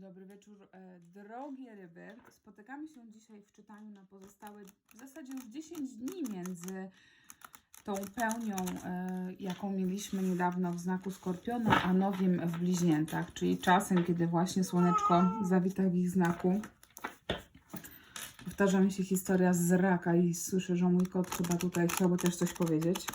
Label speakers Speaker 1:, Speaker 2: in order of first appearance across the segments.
Speaker 1: Dobry wieczór, e, drogie ryby. Spotykamy się dzisiaj w czytaniu na pozostałe w zasadzie już 10 dni między tą pełnią, e, jaką mieliśmy niedawno w znaku Skorpiona, a nowiem w bliźniętach, czyli czasem, kiedy właśnie słoneczko zawita w ich znaku. Powtarza mi się historia z raka i słyszę, że mój kot chyba tutaj chciałby też coś powiedzieć.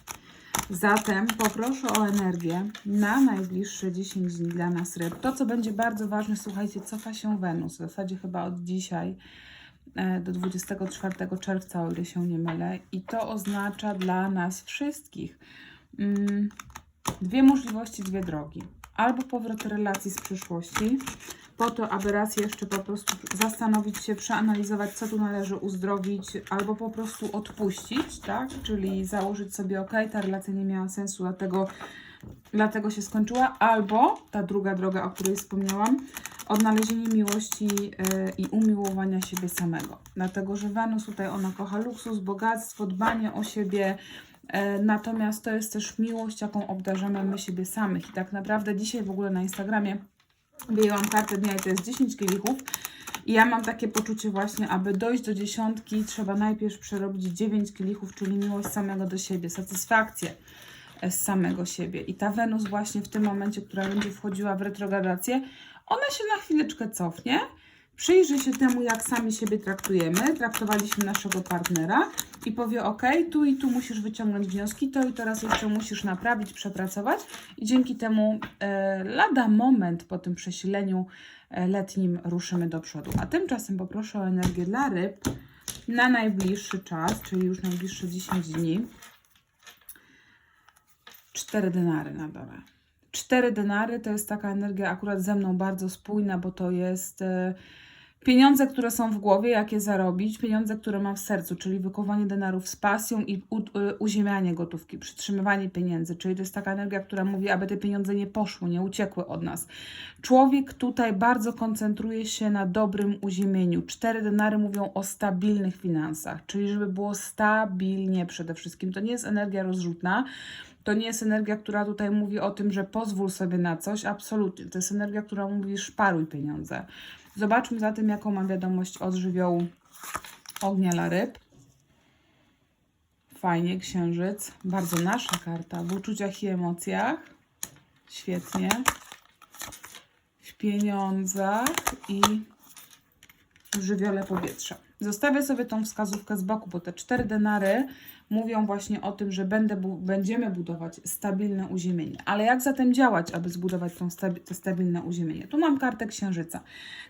Speaker 1: Zatem poproszę o energię na najbliższe 10 dni dla nas ryb. To, co będzie bardzo ważne, słuchajcie, cofa się Wenus. W zasadzie chyba od dzisiaj e, do 24 czerwca, o ile się nie mylę. I to oznacza dla nas wszystkich mm, dwie możliwości, dwie drogi. Albo powrót relacji z przyszłości, po to, aby raz jeszcze po prostu zastanowić się, przeanalizować, co tu należy uzdrowić, albo po prostu odpuścić, tak? Czyli założyć sobie, ok, ta relacja nie miała sensu, dlatego, dlatego się skończyła, albo ta druga droga, o której wspomniałam, odnalezienie miłości yy, i umiłowania siebie samego. Dlatego, że Wenus tutaj ona kocha luksus, bogactwo, dbanie o siebie, E, Natomiast to jest też miłość, jaką obdarzamy my siebie samych. I tak naprawdę dzisiaj w ogóle na Instagramie wyjęłam kartę dnia i to jest 10 kielichów. I ja mam takie poczucie właśnie, aby dojść do dziesiątki, trzeba najpierw przerobić 9 kielichów, czyli miłość samego do siebie, satysfakcję e, z samego siebie. I ta Wenus właśnie w tym momencie, która będzie wchodziła w retrogradację, ona się na chwileczkę cofnie, przyjrzy się temu, jak sami siebie traktujemy, traktowaliśmy naszego partnera i powie: OK, tu i tu musisz wyciągnąć wnioski, to i teraz jeszcze musisz naprawić, przepracować, i dzięki temu e, lada moment po tym przesileniu e, letnim ruszymy do przodu. A tymczasem poproszę o energię dla ryb na najbliższy czas, czyli już najbliższe 10 dni. Cztery denary na dole. Cztery denary to jest taka energia akurat ze mną bardzo spójna, bo to jest e, pieniądze, które są w głowie, jak je zarobić, pieniądze, które mam w sercu, czyli wykuwanie denarów z pasją i u, uziemianie gotówki, przytrzymywanie pieniędzy, czyli to jest taka energia, która mówi, aby te pieniądze nie poszły, nie uciekły od nas. Człowiek tutaj bardzo koncentruje się na dobrym uziemieniu. Cztery denary mówią o stabilnych finansach, czyli żeby było stabilnie przede wszystkim. To nie jest energia rozrzutna, to nie jest energia, która tutaj mówi o tym, że pozwól sobie na coś. Absolutnie. To jest energia, która mówi szparuj pieniądze. Zobaczmy zatem, jaką mam wiadomość od żywiołu ognia dla ryb. Fajnie, księżyc. Bardzo nasza karta. W uczuciach i emocjach. Świetnie. W pieniądzach i w żywiole powietrza. Zostawię sobie tą wskazówkę z boku, bo te cztery denary mówią właśnie o tym, że będę będziemy budować stabilne uziemienie. Ale jak zatem działać, aby zbudować tą to stabilne uziemienie? Tu mam kartę księżyca.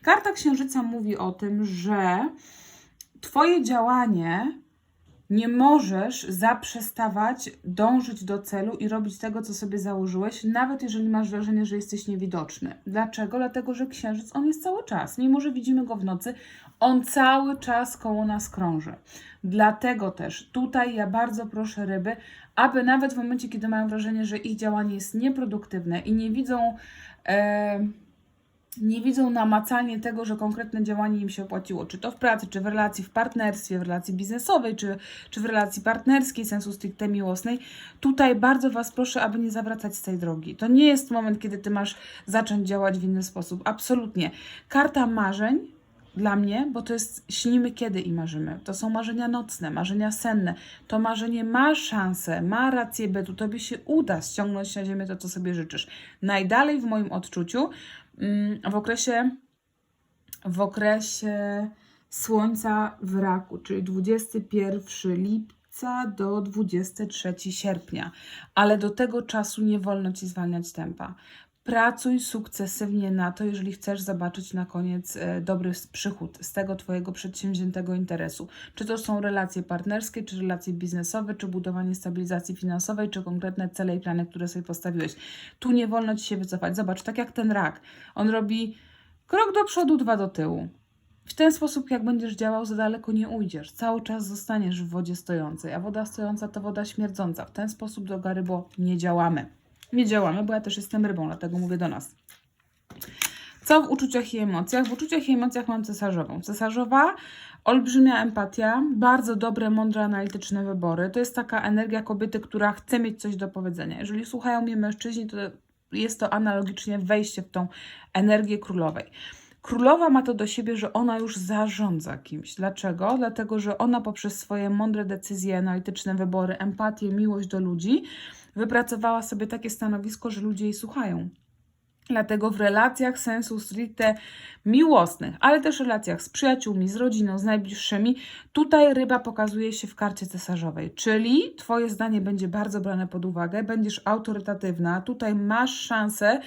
Speaker 1: Karta księżyca mówi o tym, że Twoje działanie nie możesz zaprzestawać dążyć do celu i robić tego, co sobie założyłeś, nawet jeżeli masz wrażenie, że jesteś niewidoczny. Dlaczego? Dlatego, że księżyc on jest cały czas. Mimo, że widzimy go w nocy, on cały czas koło nas krąży. Dlatego też tutaj ja bardzo proszę ryby, aby nawet w momencie, kiedy mają wrażenie, że ich działanie jest nieproduktywne i nie widzą. E, nie widzą namacalnie tego, że konkretne działanie im się opłaciło, czy to w pracy, czy w relacji, w partnerstwie, w relacji biznesowej, czy, czy w relacji partnerskiej, sensu stricte miłosnej. Tutaj bardzo Was proszę, aby nie zawracać z tej drogi. To nie jest moment, kiedy Ty masz zacząć działać w inny sposób. Absolutnie. Karta marzeń dla mnie, bo to jest śnimy kiedy i marzymy. To są marzenia nocne, marzenia senne. To marzenie ma szansę, ma rację bytu. Tobie się uda ściągnąć na ziemię to, co sobie życzysz. Najdalej w moim odczuciu w okresie w okresie słońca w raku, czyli 21 lipca do 23 sierpnia. Ale do tego czasu nie wolno ci zwalniać tempa. Pracuj sukcesywnie na to, jeżeli chcesz zobaczyć na koniec e, dobry przychód z tego Twojego przedsięwziętego interesu. Czy to są relacje partnerskie, czy relacje biznesowe, czy budowanie stabilizacji finansowej, czy konkretne cele i plany, które sobie postawiłeś. Tu nie wolno Ci się wycofać. Zobacz, tak jak ten rak. On robi krok do przodu, dwa do tyłu. W ten sposób, jak będziesz działał, za daleko nie ujdziesz. Cały czas zostaniesz w wodzie stojącej, a woda stojąca to woda śmierdząca. W ten sposób, droga rybo, nie działamy. Nie działamy, bo ja też jestem rybą, dlatego mówię do nas. Co w uczuciach i emocjach? W uczuciach i emocjach mam cesarzową. Cesarzowa, olbrzymia empatia, bardzo dobre, mądre, analityczne wybory. To jest taka energia kobiety, która chce mieć coś do powiedzenia. Jeżeli słuchają mnie mężczyźni, to jest to analogicznie wejście w tą energię królowej. Królowa ma to do siebie, że ona już zarządza kimś. Dlaczego? Dlatego, że ona poprzez swoje mądre decyzje, analityczne wybory, empatię, miłość do ludzi wypracowała sobie takie stanowisko, że ludzie jej słuchają. Dlatego w relacjach sensu stricte miłosnych, ale też relacjach z przyjaciółmi, z rodziną, z najbliższymi, tutaj ryba pokazuje się w karcie cesarzowej, czyli Twoje zdanie będzie bardzo brane pod uwagę, będziesz autorytatywna, tutaj masz szansę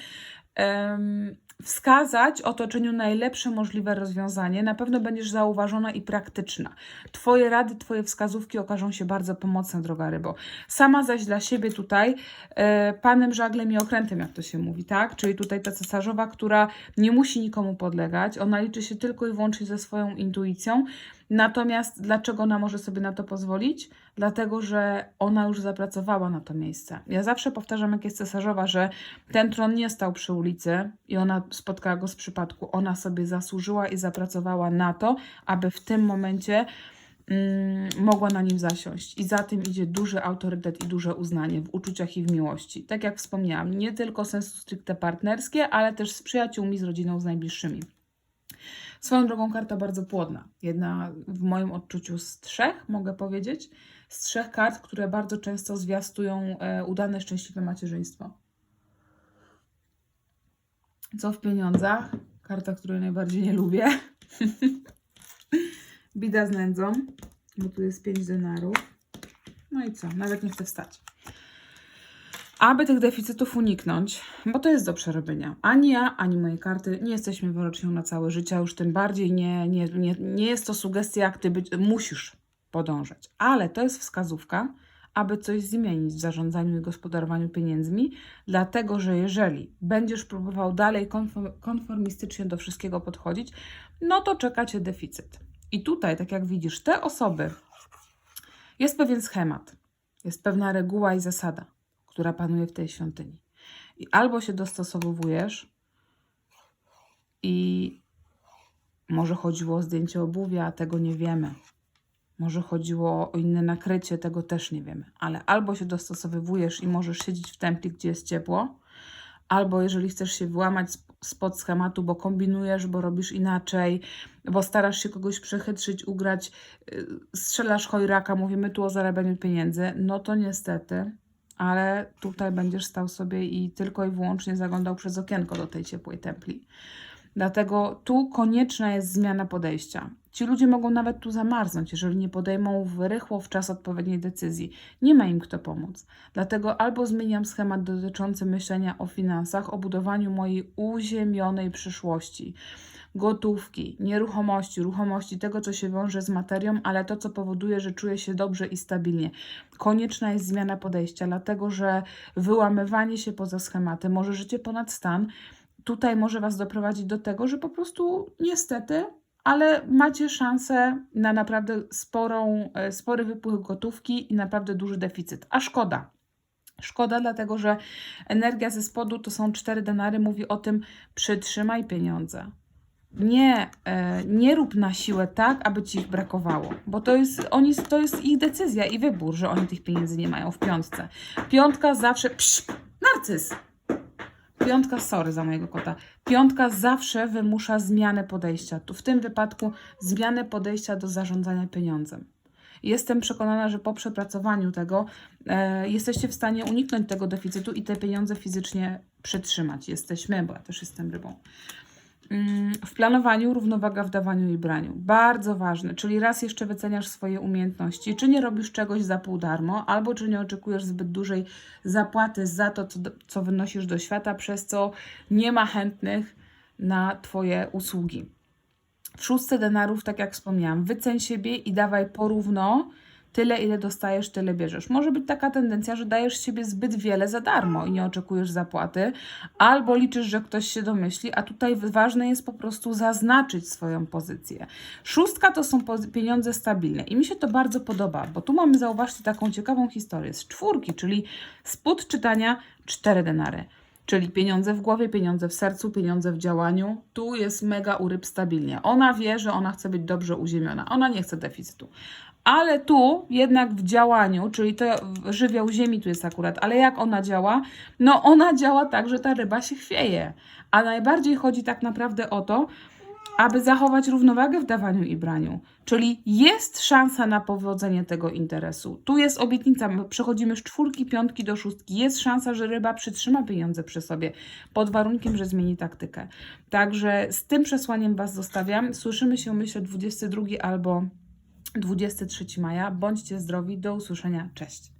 Speaker 1: em, wskazać otoczeniu najlepsze możliwe rozwiązanie. Na pewno będziesz zauważona i praktyczna. Twoje rady, Twoje wskazówki okażą się bardzo pomocne, droga rybo. Sama zaś dla siebie tutaj e, panem żaglem i okrętem, jak to się mówi, tak? Czyli tutaj ta cesarzowa, która nie musi nikomu podlegać, ona liczy się tylko i wyłącznie ze swoją intuicją. Natomiast dlaczego ona może sobie na to pozwolić? Dlatego, że ona już zapracowała na to miejsce. Ja zawsze powtarzam, jak jest cesarzowa, że ten tron nie stał przy ulicy i ona spotkała go z przypadku. Ona sobie zasłużyła i zapracowała na to, aby w tym momencie mm, mogła na nim zasiąść. I za tym idzie duży autorytet i duże uznanie w uczuciach i w miłości. Tak jak wspomniałam, nie tylko sensu stricte partnerskie, ale też z przyjaciółmi, z rodziną, z najbliższymi. Swoją drogą karta bardzo płodna. Jedna w moim odczuciu z trzech, mogę powiedzieć, z trzech kart, które bardzo często zwiastują e, udane, szczęśliwe macierzyństwo. Co w pieniądzach? Karta, której najbardziej nie lubię. Bida z nędzą, bo tu jest 5 denarów. No i co? Nawet nie chcę wstać. Aby tych deficytów uniknąć, bo to jest do przerobienia. Ani ja, ani moje karty nie jesteśmy wyrocznią na całe życie, już tym bardziej nie, nie, nie, nie jest to sugestia, jak ty być, musisz podążać. Ale to jest wskazówka, aby coś zmienić w zarządzaniu i gospodarowaniu pieniędzmi, dlatego że jeżeli będziesz próbował dalej konform- konformistycznie do wszystkiego podchodzić, no to czeka cię deficyt. I tutaj, tak jak widzisz, te osoby, jest pewien schemat, jest pewna reguła i zasada, która panuje w tej świątyni. I albo się dostosowujesz i może chodziło o zdjęcie obuwia, tego nie wiemy. Może chodziło o inne nakrycie, tego też nie wiemy. Ale albo się dostosowywujesz i możesz siedzieć w templi, gdzie jest ciepło, albo jeżeli chcesz się wyłamać sp- spod schematu, bo kombinujesz, bo robisz inaczej, bo starasz się kogoś przechytrzyć, ugrać, yy, strzelasz chojraka, mówimy tu o zarabianiu pieniędzy, no to niestety, ale tutaj będziesz stał sobie i tylko i wyłącznie zaglądał przez okienko do tej ciepłej templi. Dlatego tu konieczna jest zmiana podejścia. Ci ludzie mogą nawet tu zamarznąć, jeżeli nie podejmą w rychło w czas odpowiedniej decyzji. Nie ma im kto pomóc. Dlatego albo zmieniam schemat dotyczący myślenia o finansach, o budowaniu mojej uziemionej przyszłości, gotówki, nieruchomości, ruchomości, tego, co się wiąże z materią, ale to, co powoduje, że czuję się dobrze i stabilnie. Konieczna jest zmiana podejścia, dlatego że wyłamywanie się poza schematy, może życie ponad stan, tutaj może Was doprowadzić do tego, że po prostu niestety, ale macie szansę na naprawdę sporą, e, spory wypływ gotówki i naprawdę duży deficyt. A szkoda. Szkoda, dlatego że energia ze spodu to są cztery denary, mówi o tym, przytrzymaj pieniądze. Nie, e, nie rób na siłę tak, aby ci ich brakowało, bo to jest, oni, to jest ich decyzja i wybór, że oni tych pieniędzy nie mają w piątce. Piątka zawsze. Psz, narcyz! Piątka, sorry za mojego kota. Piątka zawsze wymusza zmianę podejścia. Tu w tym wypadku zmianę podejścia do zarządzania pieniądzem. Jestem przekonana, że po przepracowaniu tego e, jesteście w stanie uniknąć tego deficytu i te pieniądze fizycznie przytrzymać. Jesteśmy, bo ja też jestem rybą. W planowaniu równowaga w dawaniu i braniu. Bardzo ważne, czyli raz jeszcze wyceniasz swoje umiejętności, czy nie robisz czegoś za pół darmo, albo czy nie oczekujesz zbyt dużej zapłaty za to, co, co wynosisz do świata, przez co nie ma chętnych na Twoje usługi. W szóstce denarów, tak jak wspomniałam, wyceń siebie i dawaj porówno tyle, ile dostajesz, tyle bierzesz. Może być taka tendencja, że dajesz siebie zbyt wiele za darmo i nie oczekujesz zapłaty, albo liczysz, że ktoś się domyśli, a tutaj ważne jest po prostu zaznaczyć swoją pozycję. Szóstka to są pieniądze stabilne i mi się to bardzo podoba, bo tu mamy, zauważcie, taką ciekawą historię z czwórki, czyli spód czytania cztery denary. Czyli pieniądze w głowie, pieniądze w sercu, pieniądze w działaniu. Tu jest mega u ryb stabilnie. Ona wie, że ona chce być dobrze uziemiona. Ona nie chce deficytu. Ale tu jednak w działaniu, czyli to żywioł ziemi tu jest akurat, ale jak ona działa? No ona działa tak, że ta ryba się chwieje. A najbardziej chodzi tak naprawdę o to, aby zachować równowagę w dawaniu i braniu. Czyli jest szansa na powodzenie tego interesu. Tu jest obietnica, my przechodzimy z czwórki, piątki do szóstki. Jest szansa, że ryba przytrzyma pieniądze przy sobie, pod warunkiem, że zmieni taktykę. Także z tym przesłaniem Was zostawiam. Słyszymy się, myślę, 22 albo 23 maja. Bądźcie zdrowi. Do usłyszenia. Cześć.